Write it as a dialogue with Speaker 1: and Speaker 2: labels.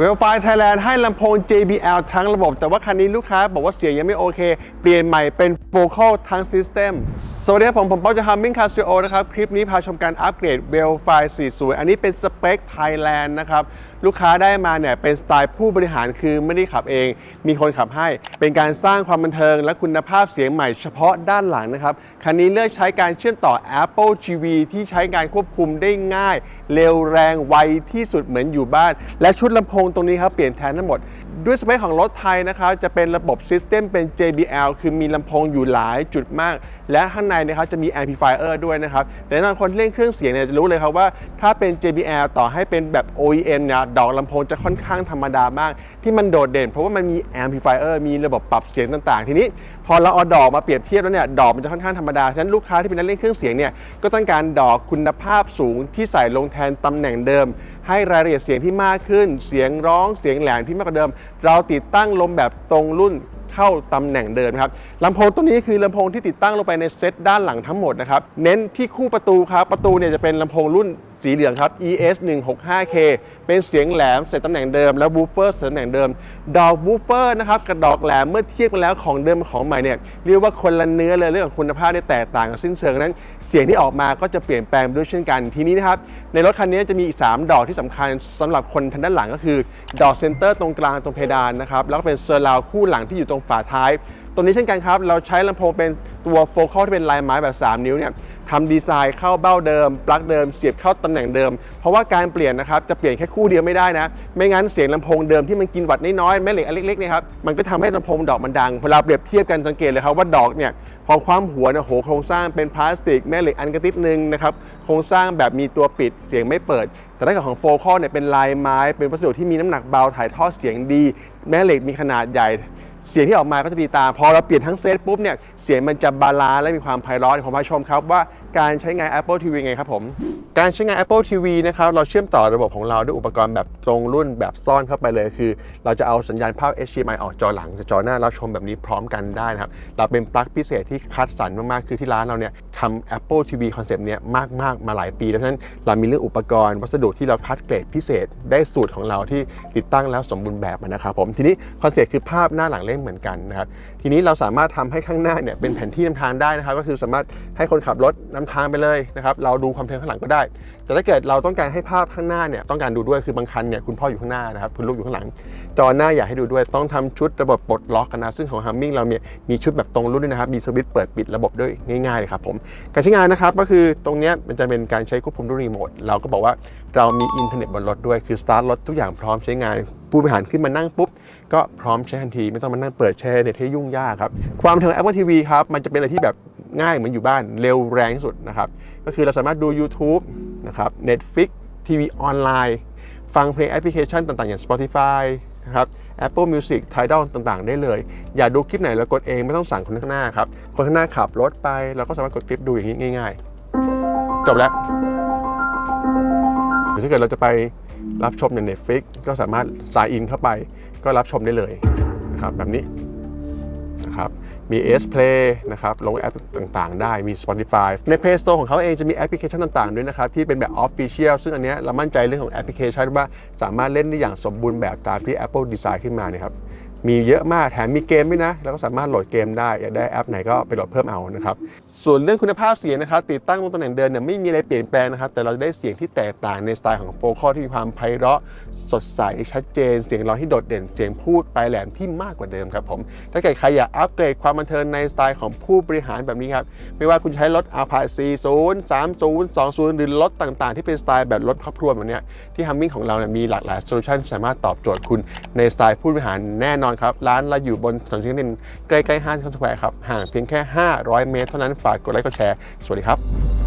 Speaker 1: เวลไฟไทยแลนด์ให้ลำโพง JBL ทั้งระบบ แต่ว่าคันนี้ลูกค้าบอกว่าเสียงยังไม่โอเค เปลี่ยนใหม่เป็น Vocal ทั้ง System สวัสดีครับผม ผมป๊อจะทำมิ่งคาสติโอนะครับ คลิปนี้พาชมการอัปเกรดเวลไฟ40 อันนี้เป็นสเปคไทยแลนด์นะครับ ลูกค้าได้มาเนี่ย เป็นสไตล์ผู้บริหารคือไม่ได้ขับเอง มีคนขับให้ เป็นการสร้างความบันเทิง และคุณภาพเสียงใหม่เฉพาะด้านหลังนะครับคันนี้เลือกใช้การเชื่อมต่อ Apple TV ที่ใช้การควบคุมได้ง่าย เร็วแรงไวที่สุดเหมือนอยู่บ้าน และชุดลำโพงตรงนี้ครับเปลี่ยนแทนทั้งหมด ด้วยสเปคของรถไทยนะครับจะเป็นระบบซิสเต็มเป็น JBL คือมีลำโพงอยู่หลายจุดมาก และข้างในนะครับจะมี amplifier ด้วยนะครับ แต่แน่นอนคนเล่นเครื่องเสียงเนี่ยจะรู้เลยครับว่า ถ้าเป็น JBL ต่อให้เป็นแบบ OEM เนี่ยดอกลำโพงจะค่อนข้างธรรมดามาก ที่มันโดดเด่น เพราะว่ามันมี amplifier มีระบบปรับเสียงต่างๆ ทีนี้ พอเราเอาดอกมาเปรียบเทียบแล้วเนี่ยดอกมันจะค่อนข้างธรรมดาฉะนั้นลูกค้าที่เป็นนักเล่นเครื่องเสียงเนี่ยก็ต้องการดอกคุณภาพสูงที่ใส่ลงแทนตำแหน่งเดิม ให้รายละเอียดเสียงที่มากขึ้น เสียงร้องเสียงแหลมที่มากกว่าเดิมเราติดตั้งลมแบบตรงรุ่น เข้าตำแหน่งเดิมครับลำโพงตัวนี้คือลำโพงที่ติดตั้งลงไปในเซตด้านหลังทั้งหมดนะครับเน้นที่คู่ประตูครับประตูเนี่ยจะเป็นลำโพงรุ่นสีเหลืองครับ ES 1 6 5 K เป็นเสียงแหลมใส่ตำแหน่งเดิม แล้วบูฟเฟอร์ใส่ตำแหน่งเดิม ดอกบูฟเฟอร์นะครับกับดอกแหลมเมื่อเทียบกันแล้วของเดิมกับของใหม่เนี่ยเรียกว่าคนละเนื้อเลยเรื่องของคุณภาพเนี่ยแตกต่างกันสิ้นเชิงนั้น เสียงที่ออกมาก็จะเปลี่ยนแปลงไปด้วยเช่นกันทีนี้นะครับในรถคันนี้จะมีอีก 3 ดอกที่สำคัญสำหรับคนทางด้านหลังก็คือ ดอกเซนเตอร์ตรงกลางตรงเพดานนะครับแล้วก็เป็นเซอร์ราวคู่หลังที่อยู่ตรงฝาท้ายตรงนี้เช่นกันครับ เราใช้ลำโพงเป็นตัวโฟกัสที่เป็นลายไม้แบบ 3 นิ้วเนี่ยทำดีไซน์เข้าเบ้าเดิม ปลั๊กเดิม เสียบเข้าตำแหน่งเดิม เพราะว่าการเปลี่ยนนะครับ จะเปลี่ยนแค่คู่เดียวไม่ได้นะ ไม่งั้นเสียงลำโพงเดิมที่มันกินวัตต์น้อยๆแม่เหล็กอันเล็กๆเนี่ยครับ มันก็ทำให้ลำโพงดอกมันดัง เวลาเปรียบเทียบกันสังเกตเลยครับว่าดอกเนี่ย พอความหัวเนี่ยโหโครงสร้างเป็นพลาสติกแม่เหล็กอันกระติบหนึ่งนะครับ โครงสร้างแบบมีตัวปิดเสียงไม่เปิด แต่ถ้าเกิดของโฟคอลเนี่ยเป็นลายไม้ เป็นวัสดุที่มีน้ำหนักเบาถ่ายทอดเสียงดี แม่เหล็กมีขนาดใหญ่ เสียงที่ออกมาก็จะดีตามพอเราเปลี่ยนทั้งเซตปุ๊บเนี่ยเสียงมันจะบาลานซ์และมีความไพเราะผมพาชมครับว่าการใช้งาน Apple TV ไงครับผม การใช้งาน Apple TV นะครับเราเชื่อมต่อระบบของเราด้วยอุปกรณ์แบบตรงรุ่นแบบซ่อนเข้าไปเลย คือ เราจะเอาสัญญาณภาพ HDMI ออกจอหลังจากจอหน้ารับชมแบบนี้พร้อมกันได้นะครับเราเป็นปลั๊กพิเศษที่คัดสรรมากๆ คือที่ร้านเราเนี่ยทำ Apple TV คอนเซปต์เนี่ยมากๆ มาหลายปีแล้วนั้นเรามีเรื่องอุปกรณ์ วัสดุที่เราคัดเกรดพิเศษได้สูตรของเราที่ติดตั้งแล้วสมบูรณ์แบบนะครับผมทีนี้คอนเซปต์คือภาพหน้าหลังเล่นเหมือนกันนะครับทีนี้เราสามารถทำให้ข้างหน้าเนี่ยเป็นแผนที่นำทางได้นะครับก็คือสามารถให้คนขับรถนำทางไปเลยนะครับเราดูความเพลินข้างหลังก็ได้แต่ถ้าเกิดเราต้องการให้ภาพข้างหน้าเนี่ยต้องการดูด้วยคือบางคันเนี่ยคุณพ่ออยู่ข้างหน้านะครับคุณลูกอยู่ข้างหลัง จอหน้าอยากให้ดูด้วยต้องทำชุดระบบปลดล็อกกันนะซึ่งของ Humming เราเนี่ยมีชุดแบบตรงรุ่นด้วยนะครับมีสวิตช์เปิดปิดระบบด้วยง่ายๆเลยครับผมการใช้งานนะครับก็คือตรงนี้มันจะเป็นการใช้ควบคุมด้วยรีโมทเราก็บอกว่าเรามีอินเทอร์เน็ตบนรถด้วยคือสตาร์ทรถทุกอย่างพร้อมใช้งานผู้บริหารขึ้นมานั่งปุ๊บ ก็พร้อมใช้ทันที ไม่ต้องมานั่งเปิดแชร์เน็ตให้ยุ่งยากครับ ความเทิง Apple TV ครับ มันจะเป็นอะไรที่แบบ ง่ายเหมือนอยู่บ้านเร็วแรงที่สุดนะครับก็คือเราสามารถดู YouTube นะครับ Netflix ทีวีออนไลน์ฟังเพลงแอปพลิเคชันต่างๆ อย่าง Spotify นะครับ Apple Music Tidal ต่างๆ ได้เลย อย่าดูคลิปไหนแล้วกดเองไม่ต้องสั่งคนข้างหน้าครับ คนข้างหน้าขับรถไปเราก็สามารถกดคลิปดูอย่างนี้ง่าย ๆ จบแล้วถ้าเกิดเราจะไปรับชมใน Netflix ก็สามารถสายอินเข้าไป ก็รับชมได้เลยนะครับแบบนี้นะครับ มี S Play นะครับลงแอปต่างๆ ได้มี Spotify ใน Play Store ของเขาเองจะมีแอปพลิเคชันต่างๆ ด้วยนะครับ ที่เป็นแบบ Official ซึ่งอันนี้เรามั่นใจเรื่องของแอปพลิเคชันว่าสามารถเล่นได้อย่างสมบูรณ์แบบตามที่ Apple ดีไซน์ขึ้นมาเนี่ยครับมีเยอะมากแถมมีเกมด้วยนะ แล้วก็สามารถโหลดเกมได้อยากได้แอปไหนก็ไปโหลดเพิ่มเอานะครับ ส่วนเรื่องคุณภาพเสียงนะครับ ติดตั้งตรงตำแหน่งเดินเนี่ยไม่มีอะไรเปลี่ยนแปลงนะครับ แต่เราจะได้เสียงที่แตกต่างในสไตล์ของโฟคอที่มีความไพเราะสดใสชัดเจน เสียงร้องที่โดดเด่นเสียงพูดปลายแหลมที่มากกว่าเดิมครับผม ถ้าเกิดใครอยากอัปเกรดความบันเทิงในสไตล์ของผู้บริหารแบบนี้ครับ ไม่ว่าคุณใช้รถ a p a 40 30 20หรือรถต่างๆ ที่เป็นสไตล์แบบรถครอบครัวแบบเนี้ยที่ Humming ของเราเนี่ยมีหลากหลายโซลูชันสามารถตอบโจทย์คุณในสไตล์ผู้บริหารแน่นอนครับร้านเราอยู่บนถนนชิงนินใกล้ๆห้างสแควร์ครับห่างเพียงแค่ 500 เมตรเท่านั้นฝากกดไลค์กดแชร์ สวัสดีครับ